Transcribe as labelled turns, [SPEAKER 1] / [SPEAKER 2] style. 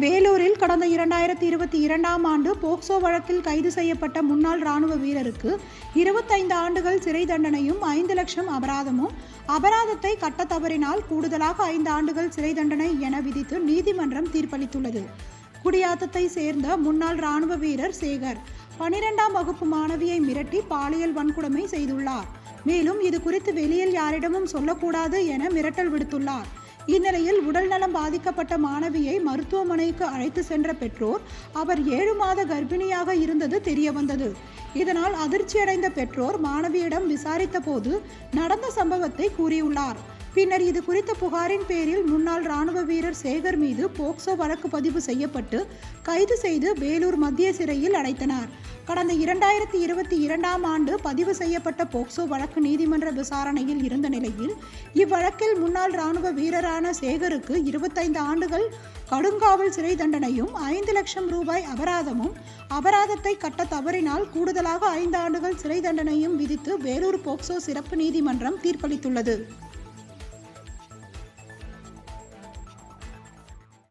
[SPEAKER 1] வேலூரில் கடந்த இரண்டாயிரத்தி இருபத்தி இரண்டாம் ஆண்டு போக்சோ வழக்கில் கைது செய்யப்பட்ட முன்னாள் ராணுவ வீரருக்கு இருபத்தைந்து ஆண்டுகள் சிறை தண்டனையும் ஐந்து லட்சம் அபராதமும் அபராதத்தை கட்ட தவறினால் கூடுதலாக ஐந்து ஆண்டுகள் சிறை தண்டனை என விதித்து நீதிமன்றம் தீர்ப்பளித்துள்ளது. குடியாத்தத்தை சேர்ந்த முன்னாள் ராணுவ வீரர் சேகர் பனிரெண்டாம் வகுப்பு மாணவியை மிரட்டி பாலியல் வன்கொடுமை செய்துள்ளார். மேலும் இது குறித்து வெளியில் யாரிடமும் சொல்லக்கூடாது என மிரட்டல் விடுத்துள்ளார். இந்நிலையில் உடல்நலம் பாதிக்கப்பட்ட மாணவியை மருத்துவமனைக்கு அழைத்து சென்ற பெற்றோர் அவர் ஏழு மாத கர்ப்பிணியாக இருந்தது தெரியவந்தது. இதனால் அதிர்ச்சியடைந்த பெற்றோர் மாணவியிடம் விசாரித்த போது நடந்த சம்பவத்தை கூறியுள்ளார். பின்னர் இது குறித்த புகாரின் பேரில் முன்னாள் ராணுவ வீரர் சேகர் மீது போக்சோ வழக்கு பதிவு செய்யப்பட்டு கைது செய்து வேலூர் மத்திய சிறையில் அடைத்தனர். கடந்த இரண்டாயிரத்தி இருபத்தி இரண்டாம் ஆண்டு பதிவு செய்யப்பட்ட போக்சோ வழக்கு நீதிமன்ற விசாரணையில் இருந்த நிலையில் இவ்வழக்கில் முன்னாள் ராணுவ வீரரான சேகருக்கு இருபத்தைந்து ஆண்டுகள் கடுங்காவல் சிறை தண்டனையும் ஐந்து லட்சம் ரூபாய் அபராதமும் அபராதத்தை கட்ட தவறினால் கூடுதலாக ஐந்து ஆண்டுகள் சிறை தண்டனையும் விதித்து வேலூர் போக்சோ சிறப்பு நீதிமன்றம் தீர்ப்பளித்துள்ளது.